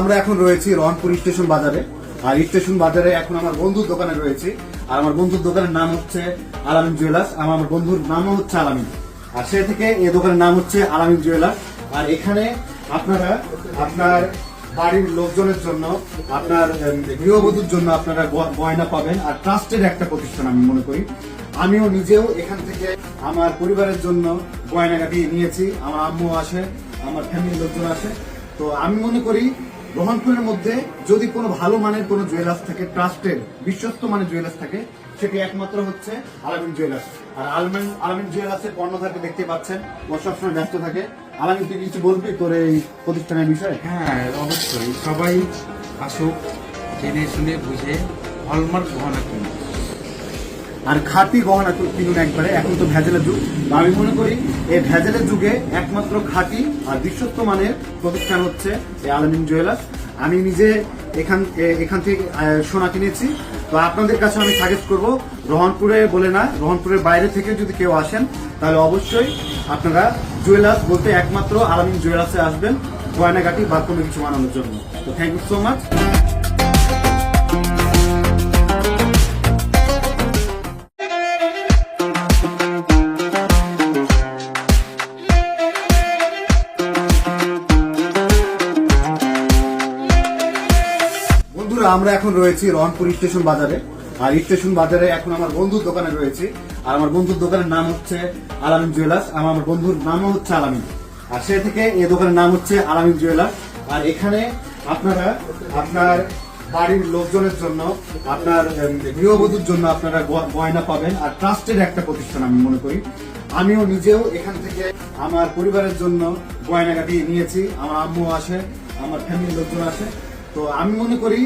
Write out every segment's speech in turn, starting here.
আমরা এখন রয়েছি রহনপুর স্টেশন বাজারে। আর স্টেশন বাজারে এখন আমার বন্ধুর দোকানে রয়েছি। আর আমার বন্ধুর দোকানের নাম হচ্ছে আলামিন জুয়েলার্স। আমার আমার বন্ধুর নামও হচ্ছে আলামিন। আর সে থেকে এই দোকানের নাম হচ্ছে আলামিন জুয়েলার্স। আর এখানে আপনারা, আপনার বাড়ির লোকজনের জন্য, আপনার গৃহবধূর জন্য আপনারা গয়না পাবেন। আর ট্রাস্টের একটা প্রতিষ্ঠান আমি মনে করি। আমিও নিজেও এখান থেকে আমার পরিবারের জন্য গয়নাগাটি নিয়েছি। আমার আম্মু আসে, আমার ফ্যামিলির লোকজন আসে। তো আমি মনে করি রহনপুরের মধ্যে যদি কোনো ভালো মানের কোনো জুয়েলার্স থাকে ট্রাস্টেড বিশ্বস্ত মানের জুয়েলার্স থাকে, সেটি একমাত্র হচ্ছে আলামিন জুয়েলার্স আর আলমিন আলামিন জুয়েলার্সের থাকে দেখতে পাচ্ছেন, ও সবসময় ব্যস্ত থাকে। আলামিন তুই কিছু বলবি তোর এই প্রতিষ্ঠানের বিষয়ে? হ্যাঁ অবশ্যই। সবাই আসুক, জেনে শুনে বুঝে হলমার্ক গহনা কিনুক আর খাঁটি গহনা কিনুন একবারে, এখন তো ভেজালের যুগ। আমি মনে করি এই ভেজালের যুগে একমাত্র খাঁটি আর বিশ্বস্ত মানের প্রতিষ্ঠান হচ্ছে এই আলামিন জুয়েলার্স। আমি নিজে এখান এখান থেকে সোনা কিনেছি। তো আপনাদের কাছে আমি সাজেস্ট করব, রহনপুরে বলে না, রহনপুরের বাইরে থেকে যদি কেউ আসেন, তাহলে অবশ্যই আপনারা জুয়েলার্স বলতে একমাত্র আলামিন জুয়েলার্সে আসবেন, গয়নাগাটি বা কোনো কিছু বানানোর জন্য। তো থ্যাংক ইউ সো মাচ বন্ধুরা, আমরা এখন রয়েছি রহনপুর স্টেশন বাজারে। আর স্টেশন বাজারে এখন আমার বন্ধুর দোকানে রয়েছি। আর আমার বন্ধুর দোকানের নাম হচ্ছে আলামিন জুয়েলার্স। আমার আমার বন্ধুর নামও হচ্ছে আলামিন। আর সে থেকে এই দোকানের নাম হচ্ছে আলামিন জুয়েলার্স। আর এখানে আপনারা, আপনার বাড়ির লোকজনের জন্য, আপনার গৃহবধূর জন্য আপনারা গয়না পাবেন। আর ট্রাস্টের একটা প্রতিষ্ঠান আমি মনে করি। আমিও নিজেও এখান থেকে আমার পরিবারের জন্য গয়নাগাটি নিয়েছি। আমার আম্মু আসে, আমার ফ্যামিলির লোকজন আসে। তো আমি মনে করি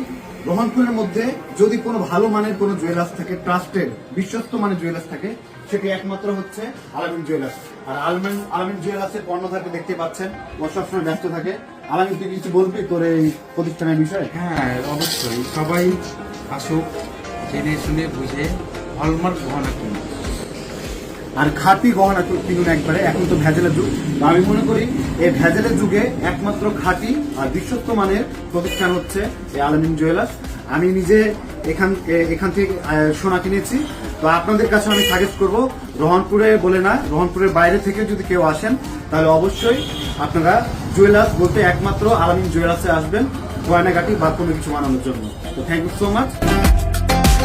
রহনপুরের মধ্যে যদি কোনো ভালো মানের কোনো জুয়েলার্স থাকে ট্রাস্টেড বিশ্বস্ত মানের জুয়েলার্স থাকে, সেটি একমাত্র হচ্ছে আলামিন জুয়েলার্স আর আলমিন, আলামিন জুয়েলার্সের কর্ণধারকে দেখতে পাচ্ছেন, ও সবসময় ব্যস্ত থাকে। আলামিন, তুই কিছু বলবি তোর এই প্রতিষ্ঠানের বিষয়ে? হ্যাঁ অবশ্যই। সবাই আসুক, জেনে শুনে বুঝে। হলমার্ক গহনা কিনুক আর খাঁটি গহনা তো কিনুন একবারে, এখন তো ভেজালের যুগ। আমি মনে করি, এই ভেজালের যুগে একমাত্র খাঁটি আর বিশ্বস্ত মানের প্রতিষ্ঠান হচ্ছে এই আলামিন জুয়েলার্স। আমি নিজে এখান এখান থেকে সোনা কিনেছি। তো আপনাদের কাছে আমি সাজেস্ট করব, রহনপুরে বলে না, রহনপুরের বাইরে থেকে যদি কেউ আসেন, তাহলে অবশ্যই আপনারা জুয়েলার্স বলতে একমাত্র আলামিন জুয়েলার্সে আসবেন গয়নাঘাটি বা কোনো কিছু বানানোর জন্য। তো থ্যাংক ইউ সো মাচ